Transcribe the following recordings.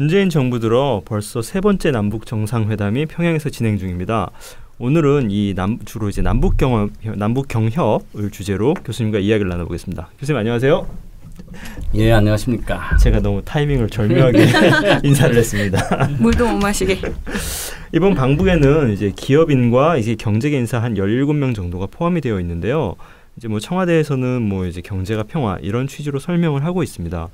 문재인 정부 들어 벌써 세 번째 남북 정상회담이 평양에서 진행 중입니다. 오늘은 이 남, 주로 이제 남북 경협 남북 경협을 주제로 교수님과 이야기를 나눠보겠습니다. 교수님 안녕하세요. 예 안녕하십니까. 제가 너무 타이밍을 절묘하게 인사를 했습니다. 물도 못 마시게. 이번 방북에는 이제 기업인과 이제 경제계 인사 한 열일곱 명 정도가 포함이 되어 있는데요. 이제 뭐 청와대에서는 뭐 이제 경제가 평화 이런 취지로 설명을 하고 있습니다.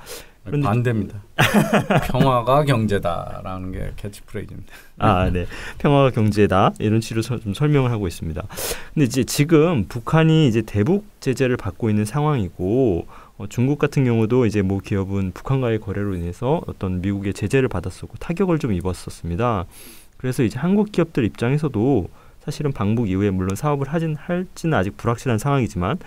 그런데 반대입니다. 평화가 경제다라는 게 캐치프레이즈입니다. 아, 네. 평화가 경제다 이런 취지로 좀 설명을 하고 있습니다. 근데 이제 지금 북한이 이제 대북 제재를 받고 있는 상황이고 어, 중국 같은 경우도 이제 모 기업은 북한과의 거래로 인해서 어떤 미국의 제재를 받았었고 타격을 좀 입었었습니다. 그래서 이제 한국 기업들 입장에서도 사실은 방북 이후에 물론 사업을 하진 할지는 아직 불확실한 상황이지만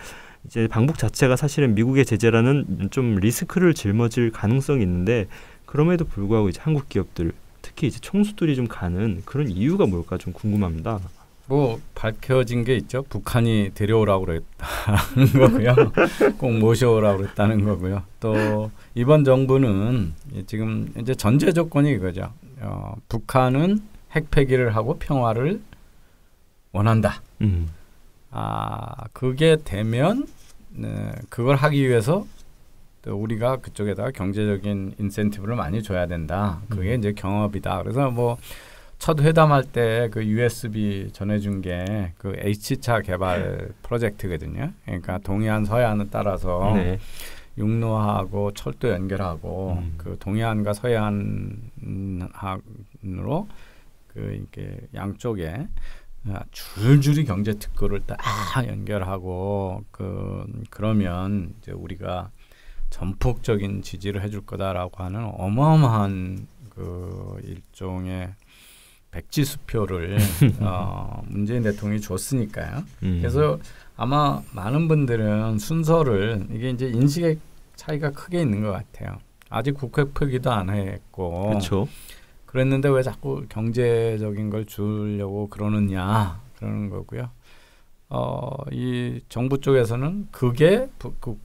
이제 방북 자체가 사실은 미국의 제재라는 좀 리스크를 짊어질 가능성이 있는데 그럼에도 불구하고 이제 한국 기업들 특히 이제 총수들이 좀 가는 그런 이유가 뭘까 좀 궁금합니다. 뭐 밝혀진 게 있죠. 북한이 데려오라고 그랬다는 거고요. 꼭 모셔오라고 그랬다는 거고요. 또 이번 정부는 지금 이제 전제 조건이 이거죠. 어, 북한은 핵 폐기를 하고 평화를 원한다. 음. 아 그게 되면 네, 그걸 하기 위해서 또 우리가 그쪽에다가 경제적인 인센티브를 많이 줘야 된다. 그게 음. 이제 경업이다. 그래서 뭐 첫 회담할 때 그 USB 전해준 게 그 H차 개발 프로젝트거든요. 그러니까 동해안 서해안을 따라서 네. 육로하고 철도 연결하고 음. 그 동해안과 서해안으로 그 이렇게 양쪽에 아, 줄줄이 경제 특구를 딱 연결하고 그 그러면 이제 우리가 전폭적인 지지를 해줄 거다라고 하는 어마어마한 그 일종의 백지 수표를 어, 문재인 대통령이 줬으니까요. 음. 그래서 아마 많은 분들은 순서를 이게 이제 인식의 차이가 크게 있는 것 같아요. 아직 국회 표기도 안 했고. 그렇죠. 그랬는데 왜 자꾸 경제적인 걸 주려고 그러느냐 그러는 거고요. 어, 이 정부 쪽에서는 그게 북, 북,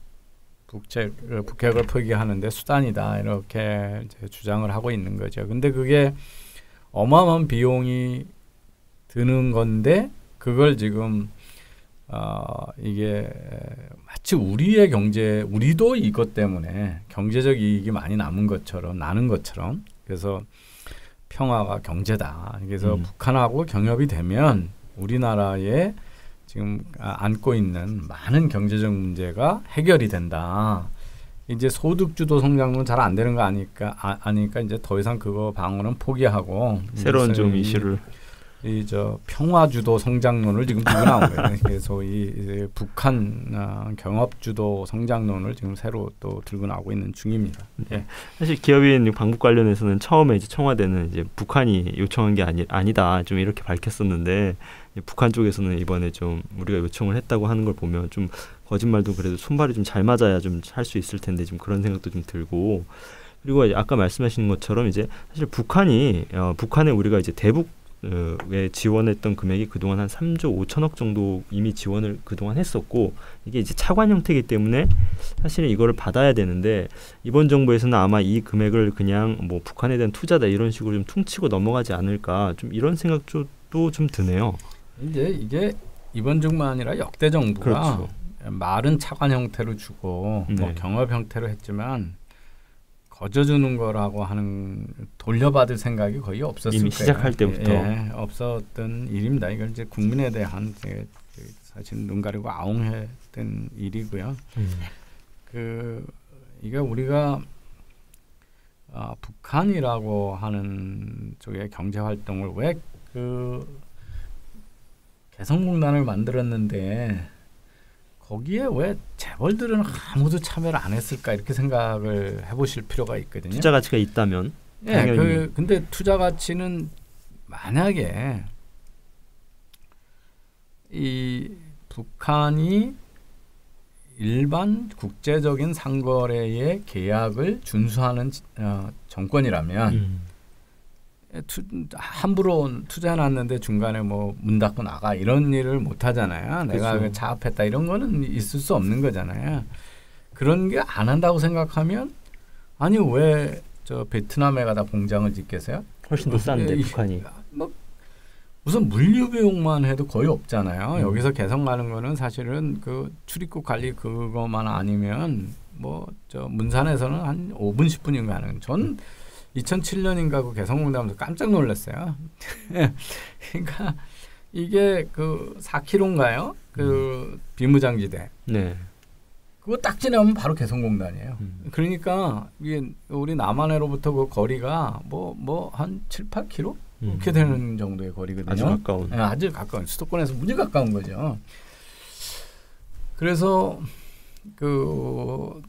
북책, 북핵을 포기하는데 수단이다 이렇게 주장을 하고 있는 거죠. 근데 그게 어마어마한 비용이 드는 건데 그걸 지금 어, 이게 마치 우리의 경제 우리도 이것 때문에 경제적 이익이 많이 남은 것처럼 나는 것처럼 그래서 평화가 경제다. 그래서 음. 북한하고 경협이 되면 우리나라에 지금 아, 안고 있는 많은 경제적 문제가 해결이 된다. 이제 소득 주도 성장은 잘안 되는 거 아니까 아, 아니까 이제 더 이상 그거 방어는 포기하고 새로운 좀 이슈를 이 저 평화 주도 성장론을 지금 들고 나온 거예요. 그래서 이 북한 어, 경업 주도 성장론을 지금 새로 또 들고 나오고 있는 중입니다. 예. 사실 기업인 방북 관련해서는 처음에 이제 청와대는 이제 북한이 요청한 게 아니 아니다 좀 이렇게 밝혔었는데 북한 쪽에서는 이번에 좀 우리가 요청을 했다고 하는 걸 보면 좀 거짓말도 그래도 손발이 좀 잘 맞아야 좀 할 수 있을 텐데 좀 그런 생각도 좀 들고 그리고 아까 말씀하신 것처럼 이제 사실 북한이 어, 북한에 우리가 이제 대북 에 지원했던 금액이 그동안 한 3조 5천억 정도 이미 지원을 그동안 했었고 이게 이제 차관 형태이기 때문에 사실은 이거를 받아야 되는데 이번 정부에서는 아마 이 금액을 그냥 뭐 북한에 대한 투자다 이런 식으로 좀 퉁치고 넘어가지 않을까 좀 이런 생각도 좀 드네요. 이제 이게 이번 정부가 아니라 역대 정부가 그렇죠. 말은 차관 형태로 주고 뭐 네. 뭐 경업 형태로 했지만 거저주는 거라고 하는 돌려받을 생각이 거의 없었을 이미 시작할 때부터 예, 없었던 일입니다. 이걸 이제 국민에 대한 사실 눈 가리고 아웅했던 일이고요. 음. 그 이게 우리가 아, 북한이라고 하는 쪽의 경제 활동을 왜 그 개성공단을 만들었는데 거기에 왜 재벌들은 아무도 참여를 안 했을까 이렇게 생각을 해보실 필요가 있거든요. 투자 가치가 있다면. 예, 그, 근데 투자 가치는 만약에 이 북한이 일반 국제적인 상거래의 계약을 준수하는 어, 정권이라면 음. 투, 함부로 투자해놨는데 중간에 뭐 문 닫고 나가 이런 일을 못 하잖아요. 내가 그렇죠. 자업했다 이런 거는 있을 수 없는 거잖아요. 그런 게 안 한다고 생각하면 아니 왜 저 베트남에 가다 공장을 짓겠어요? 훨씬 더 싼데 이- 북한이. 뭐 우선 물류 비용만 해도 거의 없잖아요. 음. 여기서 개성 가는 거는 사실은 그 출입국 관리 그거만 아니면 뭐 저 문산에서는 한 5분 10분인 가는. 전 2007년인가 그 개성공단에서 깜짝 놀랐어요. 그러니까 이게 그 4km인가요? 그 비무장지대. 네. 그거 딱 지나면 바로 개성공단이에요. 음. 그러니까 이게 우리 남한으로부터 그 거리가 뭐 뭐 한 7, 8km 이렇게 음. 되는 정도의 거리거든요. 아주 가까운. 네, 아주 가까운 수도권에서 무지 가까운 거죠. 그래서 그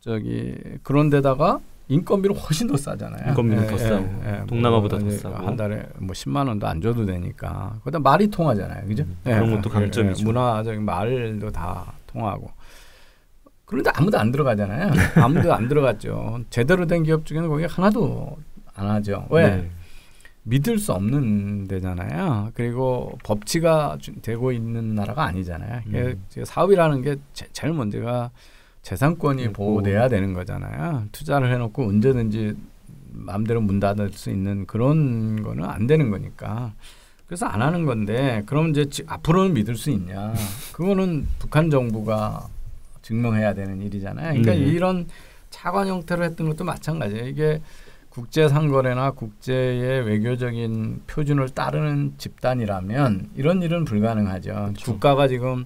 저기 그런 데다가 인건비는 훨씬 더 싸잖아요. 인건비는 예, 더 예, 싸고, 예, 동남아보다 더 이제 싸고. 한 달에 뭐 10만 원도 안 줘도 되니까. 그다음 말이 통하잖아요, 그죠? 음, 그런 것도 강점이죠. 문화적인 말도 다 통하고. 그런데 아무도 안 들어가잖아요. 아무도 안 들어갔죠. 제대로 된 기업 중에는 거기 하나도 안 하죠. 왜? 네. 믿을 수 없는 데잖아요. 그리고 법치가 주- 되고 있는 나라가 아니잖아요. 음. 사업이라는 게 제, 제일 문제가 재산권이 그리고- 보호돼야 되는 거잖아요. 투자를 해놓고 언제든지 마음대로 문 닫을 수 있는 그런 거는 안 되는 거니까. 그래서 안 하는 건데 그럼 이제 지- 앞으로는 믿을 수 있냐? 그거는 북한 정부가 증명해야 되는 일이잖아요. 그러니까 네. 이런 차관 형태로 했던 것도 마찬가지예요. 이게 국제 상거래나 국제의 외교적인 표준을 따르는 집단이라면 이런 일은 불가능하죠. 그렇죠. 국가가 지금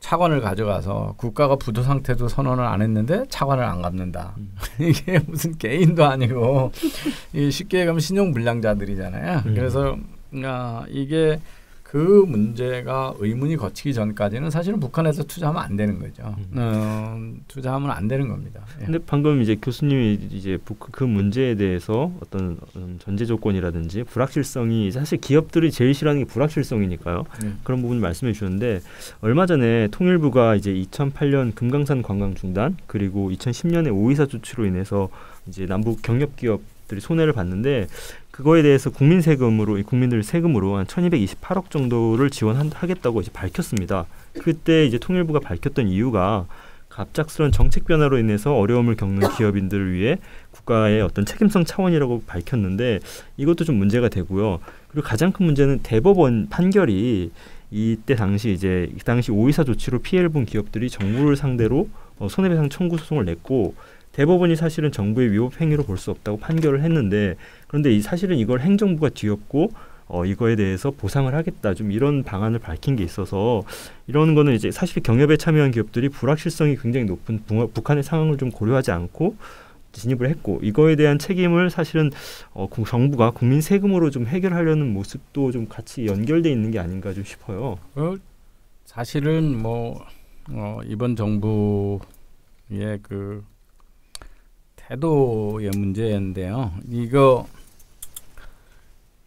차관을 가져가서 국가가 부도 상태도 선언을 안 했는데 차관을 안 갚는다. 음. 이게 무슨 개인도 아니고 이 쉽게 얘기하면 신용 불량자들이잖아요. 음. 그래서 아, 이게 그 문제가 의문이 거치기 전까지는 사실은 북한에서 투자하면 안 되는 거죠. 음. 어, 투자하면 안 되는 겁니다. 예. 근데 방금 이제 교수님이 이제 북- 그 문제에 대해서 어떤 음, 전제 조건이라든지 불확실성이 사실 기업들이 제일 싫어하는 게 불확실성이니까요. 예. 그런 부분 말씀해 주셨는데 얼마 전에 통일부가 이제 2008년 금강산 관광 중단 그리고 2010년에 오이사 조치로 인해서 이제 남북 경협 기업 들이 손해를 봤는데 그거에 대해서 국민 세금으로 이 국민들 세금으로 한 1,228억 정도를 지원하겠다고 이제 밝혔습니다. 그때 이제 통일부가 밝혔던 이유가 갑작스런 정책 변화로 인해서 어려움을 겪는 기업인들을 위해 국가의 어떤 책임성 차원이라고 밝혔는데 이것도 좀 문제가 되고요. 그리고 가장 큰 문제는 대법원 판결이 이때 당시 이제 이 당시 오이사 조치로 피해를 본 기업들이 정부를 상대로 어, 손해배상 청구 소송을 냈고 대법원이 사실은 정부의 위법 행위로 볼 수 없다고 판결을 했는데 그런데 이 사실은 이걸 행정부가 뒤엎고 어, 이거에 대해서 보상을 하겠다 좀 이런 방안을 밝힌 게 있어서 이런 거는 이제 사실 경협에 참여한 기업들이 불확실성이 굉장히 높은 붕- 북한의 상황을 좀 고려하지 않고 진입을 했고 이거에 대한 책임을 사실은 어, 국- 정부가 국민 세금으로 좀 해결하려는 모습도 좀 같이 연결돼 있는 게 아닌가 좀 싶어요. 그 사실은 뭐 어, 이번 정부의 그 태도의 문제인데요. 이거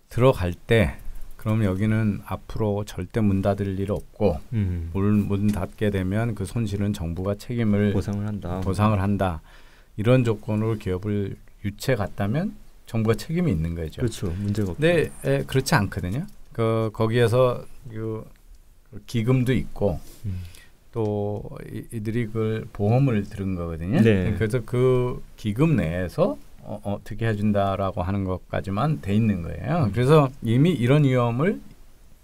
들어갈 때 그럼 여기는 앞으로 절대 문 닫을 일 없고 음. 문, 문 닫게 되면 그 손실은 정부가 책임을 보상을 한다. 보상을 한다. 이런 조건으로 기업을 유치해 갔다면 정부가 책임이 있는 거죠. 그렇죠. 문제가 없죠. 근데 에, 그렇지 않거든요. 그 거기에서 그 기금도 있고 음. 또 이, 이들이 그 보험을 들은 거거든요. 네. 그래서 그 기금 내에서 어, 어떻게 해준다라고 하는 것까지만 돼 있는 거예요. 음. 그래서 이미 이런 위험을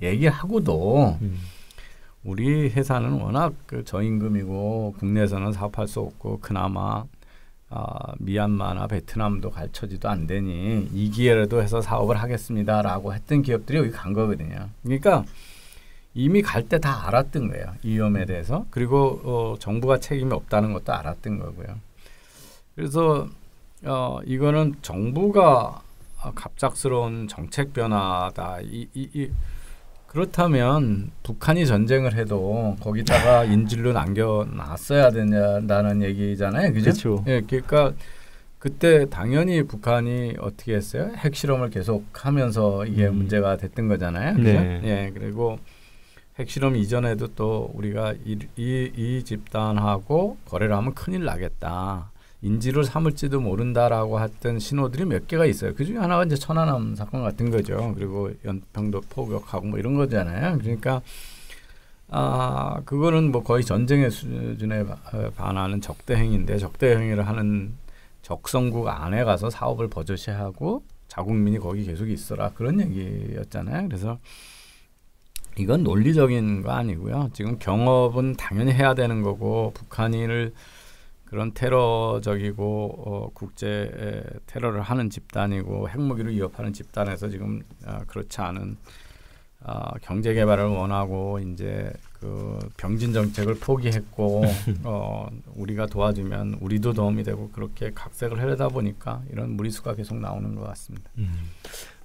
얘기하고도 음. 우리 회사는 워낙 그 저임금이고 국내에서는 사업할 수 없고 그나마 아, 미얀마나 베트남도 갈처지도 안 되니 이 기회라도 해서 사업을 하겠습니다라고 했던 기업들이 여기 간 거거든요. 그러니까 이미 갈 때 다 알았던 거예요. 이 위험에 대해서. 그리고 어, 정부가 책임이 없다는 것도 알았던 거고요. 그래서 어, 이거는 정부가 아, 갑작스러운 정책 변화다. 이, 이, 이 그렇다면 북한이 전쟁을 해도 거기다가 인질로 남겨놨어야 된다는 얘기잖아요. 그죠? 그렇죠. 예, 그러니까 그때 당연히 북한이 어떻게 했어요? 핵실험을 계속 하면서 이게 음. 문제가 됐던 거잖아요. 그죠? 네. 예, 그리고 핵실험 이전에도 또 우리가 이, 이, 이 집단하고 거래를 하면 큰일 나겠다. 인지를 삼을지도 모른다라고 했던 신호들이 몇 개가 있어요. 그 중에 하나가 이제 천안함 사건 같은 거죠. 그리고 연평도 포격하고 뭐 이런 거잖아요. 그러니까 아 그거는 뭐 거의 전쟁의 수준에 바- 어, 반하는 적대 행위인데 적대 행위를 하는 적성국 안에 가서 사업을 버젓이 하고 자국민이 거기 계속 있어라 그런 얘기였잖아요. 그래서 이건 논리적인 거 아니고요. 지금 경업은 당연히 해야 되는 거고 북한인을 그런 테러적이고 어, 국제 테러를 하는 집단이고 핵무기를 위협하는 집단에서 지금 어, 그렇지 않은 어, 경제 개발을 원하고 이제 그 병진 정책을 포기했고 어, 우리가 도와주면 우리도 도움이 되고 그렇게 각색을 하려다 보니까 이런 무리수가 계속 나오는 것 같습니다. 음.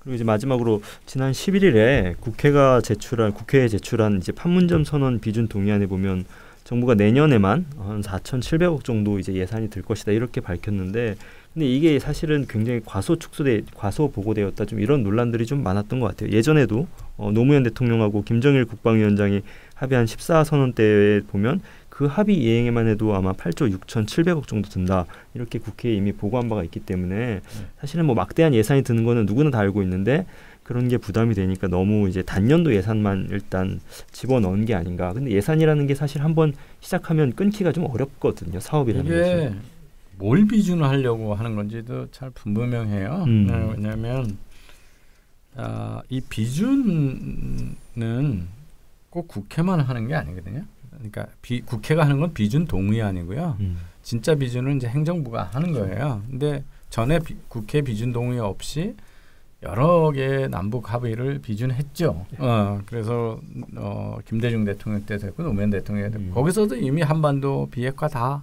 그리고 이제 마지막으로 지난 11일에 국회가 제출한 국회에 제출한 이제 판문점 선언 비준 동의안에 보면 정부가 내년에만 한 4,700억 정도 이제 예산이 들 것이다 이렇게 밝혔는데 근데 이게 사실은 굉장히 과소 축소돼 과소 보고되었다 좀 이런 논란들이 좀 많았던 것 같아요. 예전에도 어, 노무현 대통령하고 김정일 국방위원장이 합의한 14 선언 때에 보면 그 합의 이행에만 해도 아마 8조 6,700억 정도 든다 이렇게 국회에 이미 보고한 바가 있기 때문에 네. 사실은 뭐 막대한 예산이 드는 거는 누구나 다 알고 있는데 그런 게 부담이 되니까 너무 이제 단년도 예산만 일단 집어넣은 게 아닌가. 근데 예산이라는 게 사실 한번 시작하면 끊기가 좀 어렵거든요. 사업이라는 이게 뭘 비준을 하려고 하는 건지도 잘 분분명해요. 음. 네, 왜냐하면 아, 이 비준은 꼭 국회만 하는 게 아니거든요. 그러니까 비, 국회가 하는 건 비준 동의안이고요. 음. 진짜 비준은 이제 행정부가 하는 거예요. 근데 전에 비, 국회 비준 동의 없이 여러 개 남북 합의를 비준했죠. 네. 어, 그래서 어, 김대중 대통령 때도 했고 노무현 대통령 때도 음. 거기서도 이미 한반도 비핵화 다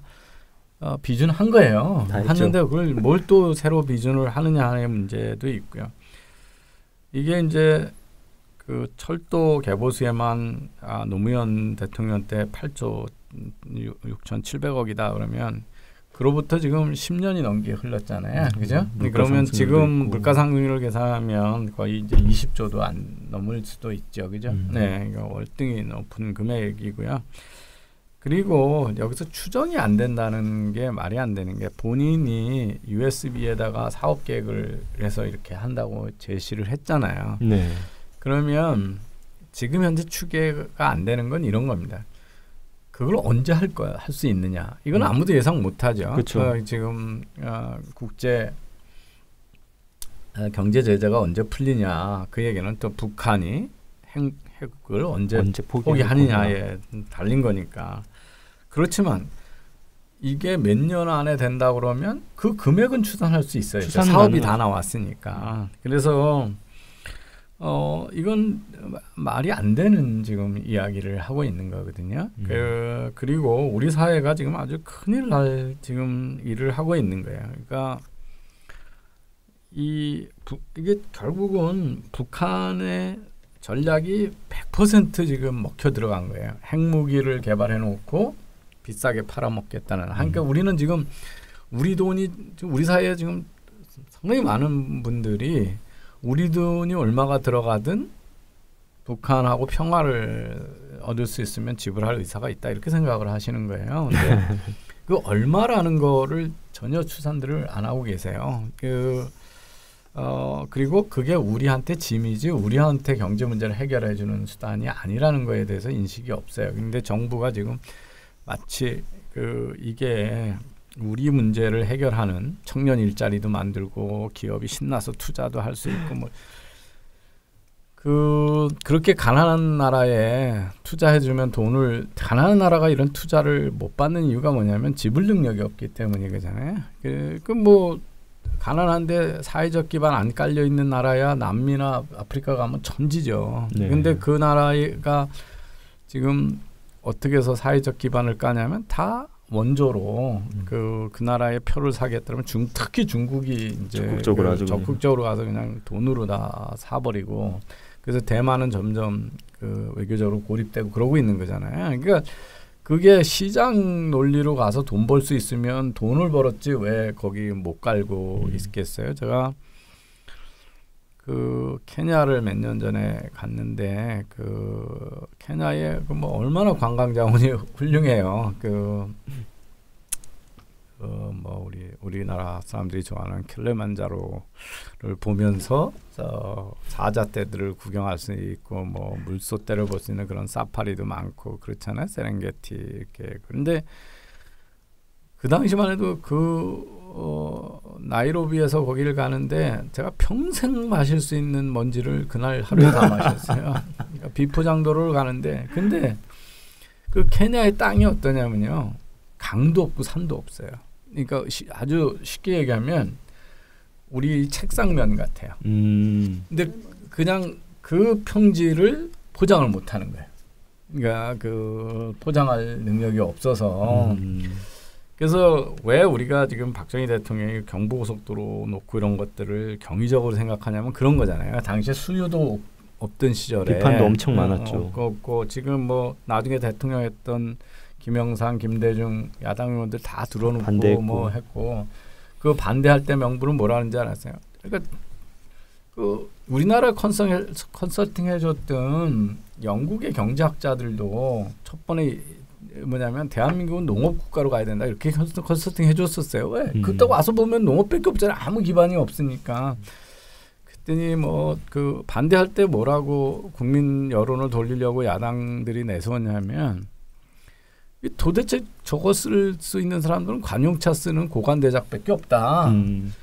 어, 비준한 거예요. 했는데 그걸 뭘 또 새로 비준을 하느냐 하는 문제도 있고요. 이게 이제 그 철도 개보수에만 아, 노무현 대통령 때 8조 6,700억이다 그러면 그로부터 지금 10년이 넘게 흘렀잖아요. 음, 그죠? 음, 그러면 지금 물가 상승률을 계산하면 거의 이제 20조도 안 넘을 수도 있죠. 그죠? 음. 네. 이거 월등히 높은 금액이고요. 그리고 여기서 추정이 안 된다는 게 말이 안 되는 게 본인이 USB에다가 사업 계획을 해서 이렇게 한다고 제시를 했잖아요. 네. 그러면 지금 현재 추계가 안 되는 건 이런 겁니다. 그걸 언제 할 거야 할 수 있느냐 이건 음. 아무도 예상 못하죠. 그 지금 어, 국제 어, 경제 제재가 언제 풀리냐 그 얘기는 또 북한이 핵, 핵을 언제, 언제 포기하느냐에 달린 거니까 그렇지만 이게 몇 년 안에 된다 그러면 그 금액은 추산할 수 있어요. 사업이 다 나왔으니까. 그래서 어 이건 말이 안 되는 지금 이야기를 하고 있는 거거든요. 음. 그 그리고 우리 사회가 지금 아주 큰일 날 지금 일을 하고 있는 거예요. 그러니까 이 부, 이게 결국은 북한의 전략이 100% 지금 먹혀 들어간 거예요. 핵무기를 개발해 놓고 비싸게 팔아먹겠다는. 그러니까 음. 우리는 지금 우리 돈이 우리 사회에 지금 상당히 많은 분들이 우리 돈이 얼마가 들어가든 북한하고 평화를 얻을 수 있으면 지불할 의사가 있다 이렇게 생각을 하시는 거예요. 근데 그 얼마라는 거를 전혀 추산들을 안 하고 계세요. 그 어, 그리고 그게 우리한테 짐이지 우리한테 경제 문제를 해결해 주는 수단이 아니라는 거에 대해서 인식이 없어요. 근데 정부가 지금 마치 그 이게 우리 문제를 해결하는 청년 일자리도 만들고 기업이 신나서 투자도 할 수 있고 뭐 그 그렇게 가난한 나라에 투자해 주면 돈을 가난한 나라가 이런 투자를 못 받는 이유가 뭐냐면 지불 능력이 없기 때문이잖아요. 그뭐 그 가난한데 사회적 기반 안 깔려 있는 나라야 남미나 아프리카 가면 천지죠. 네. 근데 그 나라가 지금 어떻게 해서 사회적 기반을 까냐면 다 원조로 음. 그, 그 나라의 표를 사겠다면 중, 특히 중국이 이제 적극적으로, 그 적극적으로 가서 그냥 돈으로 다 사버리고 그래서 대만은 점점 그 외교적으로 고립되고 그러고 있는 거잖아요. 그러니까 그게 시장 논리로 가서 돈 벌 수 있으면 돈을 벌었지 왜 거기 못 갈고 음. 있겠어요? 제가 그 케냐를 몇 년 전에 갔는데 그 케냐에 그 뭐 얼마나 관광 자원이 훌륭해요. 그 그뭐 우리 우리나라 사람들이 좋아하는 킬레만자로를 보면서 저 사자떼들을 구경할 수 있고 뭐 물소떼를 볼 수 있는 그런 사파리도 많고 그렇잖아요 세렝게티 이렇게 그런데 그 당시만 해도 그 어, 나이로비에서 거기를 가는데 제가 평생 마실 수 있는 먼지를 그날 하루에 다 마셨어요. 그러니까 비포장도로를 가는데 근데 그 케냐의 땅이 어떠냐면요. 강도 없고 산도 없어요. 그러니까 시, 아주 쉽게 얘기하면 우리 책상면 같아요. 음. 근데 그냥 그 평지를 포장을 못 하는 거예요. 그러니까 그 포장할 능력이 없어서 음. 그래서 왜 우리가 지금 박정희 대통령이 경부고속도로 놓고 이런 것들을 경이적으로 생각하냐면 그런 거잖아요. 당시에 수요도 없던 시절에 비판도 엄청 어, 많았죠. 없고, 없고 지금 뭐 나중에 대통령했던 김영삼, 김대중 야당 의원들 다 들어놓고 반대했고. 뭐 했고 그 반대할 때 명분은 뭐라는지 알았어요. 그러니까 그 우리나라 컨설, 컨설팅 해줬던 영국의 경제학자들도 첫 번에 뭐냐면 대한민국은 농업 국가로 가야 된다 이렇게 컨설- 컨설팅 해줬었어요. 왜? 음. 그때 와서 보면 농업밖에 없잖아요. 아무 기반이 없으니까. 그랬더니 뭐 그 반대할 때 뭐라고 국민 여론을 돌리려고 야당들이 내세웠냐면 이 도대체 저거 쓸 수 있는 사람들은 관용차 쓰는 고관 대작밖에 없다. 음.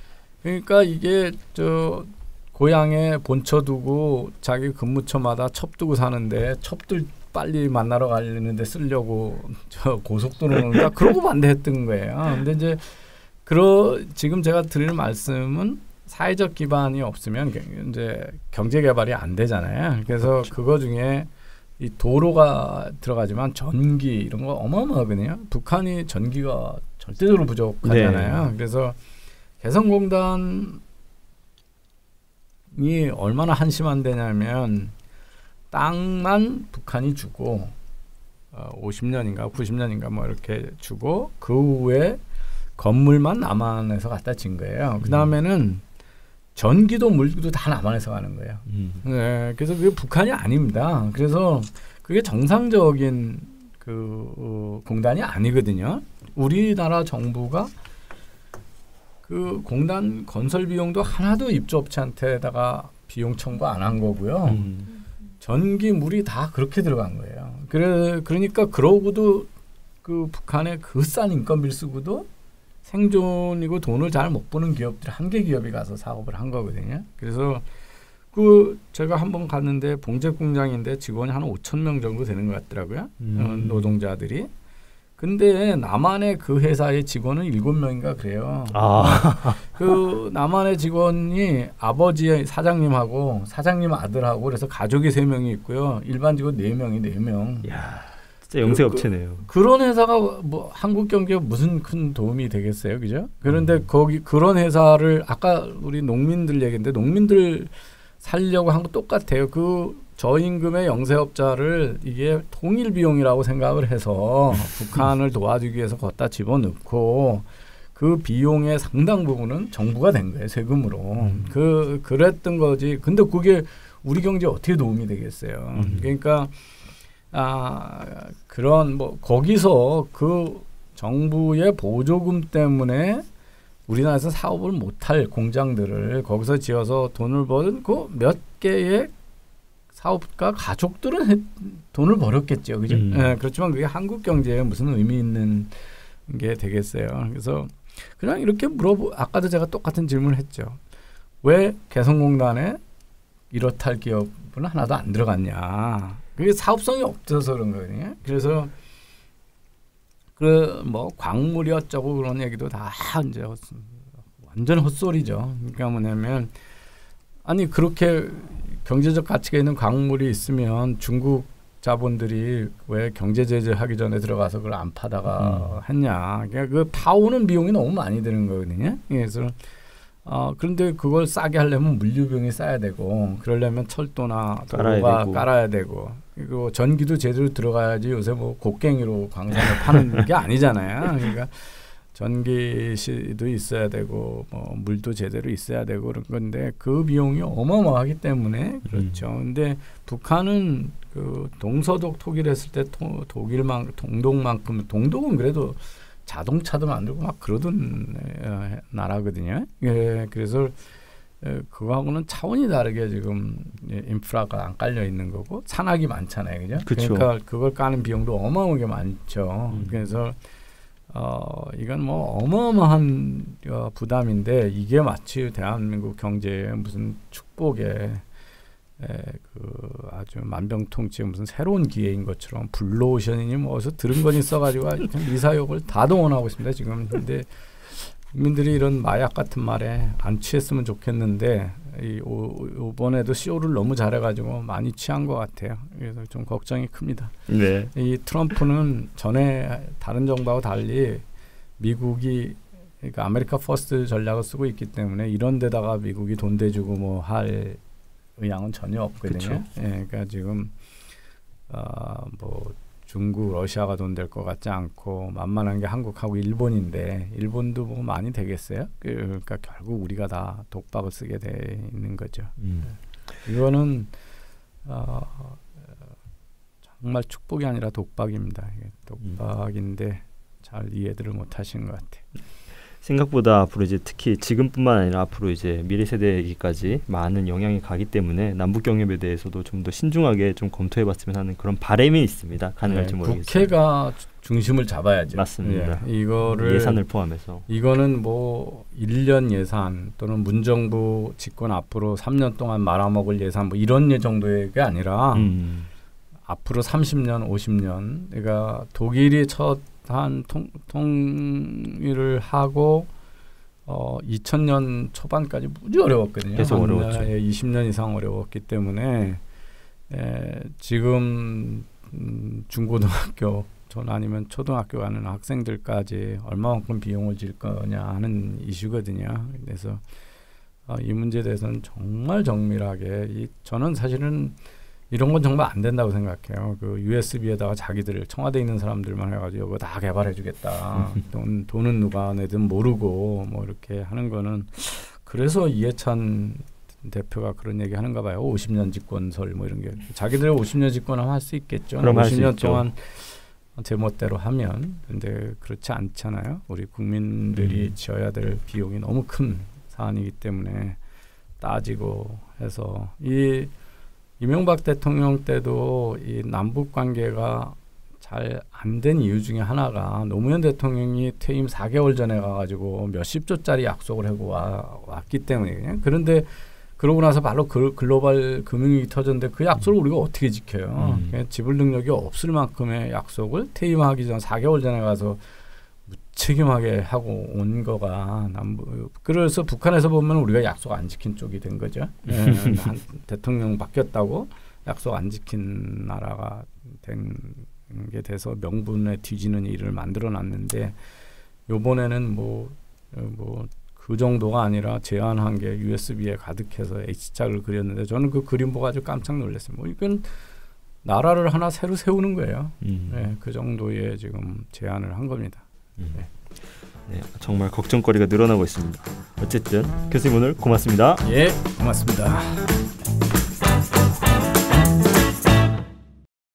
그러니까 이게 저 고향에 본처 두고 자기 근무처마다 첩 두고 사는데 첩들 빨리 만나러 가려는데 쓰려고 저 고속도로 는 다 그러고 반대했던 거예요. 근데 이제 그러 지금 제가 드리는 말씀은 사회적 기반이 없으면 게- 이제 경제 개발이 안 되잖아요. 그래서 그거 중에 이 도로가 들어가지만 전기 이런 거 어마어마하거든요. 북한이 전기가 절대적으로 부족하잖아요. 그래서 개성공단이 얼마나 한심한 데냐면 땅만 북한이 주고 어, 50년인가 90년인가 뭐 이렇게 주고 그 후에 건물만 남한에서 갖다 진 거예요. 그 다음에는 전기도 물기도 다 남한에서 가는 거예요. 음. 네, 그래서 그게 북한이 아닙니다. 그래서 그게 정상적인 그 어, 공단이 아니거든요. 우리나라 정부가 그 공단 건설 비용도 하나도 입주업체한테다가 비용 청구 안 한 거고요. 음. 전기 물이 다 그렇게 들어간 거예요. 그래 그러니까 그러고도 그 북한의 그 싼 인건비를 쓰고도 생존이고 돈을 잘 못 버는 기업들 한 개 기업이 가서 사업을 한 거거든요. 그래서 그 제가 한 번 갔는데 봉제 공장인데 직원이 한 5천 명 정도 되는 것 같더라고요. 음. 어, 노동자들이. 근데 남한의 그 회사의 직원은 일곱 명인가 그래요. 아. 그 남한의 직원이 아버지의 사장님하고 사장님 아들하고 그래서 가족이 세 명이 있고요. 일반 직원 네 명이 네 명. 야. 진짜 영세 업체네요. 그 런 회사가 뭐 한국 경제에 무슨 큰 도움이 되겠어요, 그죠? 그런데 음. 거기 그런 회사를 아까 우리 농민들 얘기인데 농민들 살려고 한 거 똑같아요. 그 저임금의 영세업자를 이게 통일 비용이라고 생각을 해서 북한을 도와주기 위해서 걷다 집어넣고 그 비용의 상당 부분은 정부가 낸 거예요 세금으로 음. 그 그랬던 거지 근데 그게 우리 경제에 어떻게 도움이 되겠어요 음. 그러니까 아 그런 뭐 거기서 그 정부의 보조금 때문에 우리나라에서 사업을 못할 공장들을 거기서 지어서 돈을 버는 그 몇 개의 사업가 가족들은 해- 돈을 벌었겠죠, 그죠? 음. 예, 그렇지만 그게 한국 경제에 무슨 의미 있는 게 되겠어요. 그래서 그냥 이렇게 물어보. 아까도 제가 똑같은 질문을 했죠. 왜 개성공단에 이렇다 할 기업은 하나도 안 들어갔냐? 그게 사업성이 없어서 그런 거거든요. 그래서 그 뭐 광물이 어쩌고 그런 얘기도 다 이제 헛- 완전 헛소리죠. 그러니까 뭐냐면 아니 그렇게 경제적 가치가 있는 광물이 있으면 중국 자본들이 왜 경제 제재하기 전에 들어가서 그걸 안 파다가 했냐? 그러니까 그 파오는 비용이 너무 많이 드는 거거든요. 그래서 어 그런데 그걸 싸게 하려면 물류비용이 싸야 되고 그러려면 철도나 도로가. 깔아야 되고 그리고 전기도 제대로 들어가야지 요새 뭐 곡괭이로 광산을 파는 게 아니잖아요. 그러니까 전기시도 있어야 되고 뭐 물도 제대로 있어야 되고 그런 건데 그 비용이 어마어마하기 때문에 그렇죠. 근데 북한은 그 동서독 통일을 했을 때 통, 독일만 동독만큼 동독은 그래도 자동차도 만들고 막 그러던 에, 나라거든요. 예, 그래서 에, 그거하고는 차원이 다르게 지금 예, 인프라가 안 깔려 있는 거고 산악이 많잖아요, 그죠? 그쵸. 그러니까 그걸 까는 비용도 어마어마하게 많죠. 음. 그래서 어, 이건 뭐 어마어마한 어, 부담인데 이게 마치 대한민국 경제의 무슨 축복의 에, 그 아주 만병통치의 무슨 새로운 기회인 것처럼 블루오션이니 뭐 어디서 들은 건 있어가지고 미사역을 다 동원하고 있습니다 지금. 근데 국민들이 이런 마약 같은 말에 안 취했으면 좋겠는데 이 오, 이번에도 쇼를 너무 잘해가지고 많이 취한 것 같아요. 그래서 좀 걱정이 큽니다. 네. 이 트럼프는 전에 다른 정부하고 달리 미국이 그러니까 아메리카 퍼스트 전략을 쓰고 있기 때문에 이런 데다가 미국이 돈 대주고 뭐 할 의향은 전혀 없거든요. 예, 그러니까 지금 어뭐 중국, 러시아가 돈 될 것 같지 않고 만만한 게 한국하고 일본인데 일본도 뭐 많이 되겠어요? 그, 그러니까 결국 우리가 다 독박을 쓰게 돼 있는 거죠. 음. 이거는 어, 정말 축복이 아니라 독박입니다. 독박인데 잘 이해들을 못하시는 것 같아요. 생각보다 앞으로 이제 특히 지금뿐만 아니라 앞으로 이제 미래 세대에까지 많은 영향이 가기 때문에 남북 경협에 대해서도 좀 더 신중하게 좀 검토해봤으면 하는 그런 바람이 있습니다. 가능할지 네, 모르겠습니다. 국회가 중심을 잡아야죠. 맞습니다. 예, 이거를 예산을 포함해서 이거는 뭐 1년 예산 또는 문정부 집권 앞으로 3년 동안 말아먹을 예산 뭐 이런 예 정도의 게 아니라 음. 앞으로 30년, 50년 그러니까 독일이 첫한 통, 통일을 하고 어 2000년 초반까지 무지 어려웠거든요. 계속 어려웠죠. 20년 이상 어려웠기 때문에 에, 지금 음, 중고등학교 전 아니면 초등학교 가는 학생들까지 얼마만큼 비용을 질 거냐 하는 이슈거든요. 그래서 어, 이 문제에 대해서는 정말 정밀하게 이 저는 사실은 이런 건 정말 안 된다고 생각해요. 그 USB에다가 자기들 청와대 있는 사람들만 해가지고 이거 다 개발해주겠다. 돈 돈은 누가 내든 모르고 뭐 이렇게 하는 거는 그래서 이해찬 대표가 그런 얘기 하는가 봐요. 50년 집권설 뭐 이런 게 자기들 50년 집권하면 할 수 있겠죠. 그럼 50년 동안 제멋대로 하면 근데 그렇지 않잖아요. 우리 국민들이 음. 지어야 될 비용이 너무 큰 사안이기 때문에 따지고 해서 이 이명박 대통령 때도 이 남북 관계가 잘 안 된 이유 중에 하나가 노무현 대통령이 퇴임 4개월 전에 가가지고 몇십 조짜리 약속을 하고 와, 왔기 때문이에요. 그런데 그러고 나서 바로 그, 글로벌 금융위기 터졌는데 그 약속을 우리가 어떻게 지켜요? 음. 지불 능력이 없을 만큼의 약속을 퇴임하기 전 4개월 전에 가서 무 책임하게 하고 온 거가 남부 그래서 북한에서 보면 우리가 약속 안 지킨 쪽이 된 거죠. 예, 한 대통령 바뀌었다고 약속 안 지킨 나라가 된 게 돼서 명분에 뒤지는 일을 만들어 놨는데 요번에는 뭐 뭐 그 정도가 아니라 제한한 게 USB에 가득해서 H짝을 그렸는데 저는 그 그림 보고 아주 깜짝 놀랐어요. 뭐 이건 나라를 하나 새로 세우는 거예요. 음. 네, 그 정도의 지금 제안을 한 겁니다. 음. 네. 네, 정말 걱정거리가 늘어나고 있습니다. 어쨌든 교수님 오늘 고맙습니다. 예, 고맙습니다.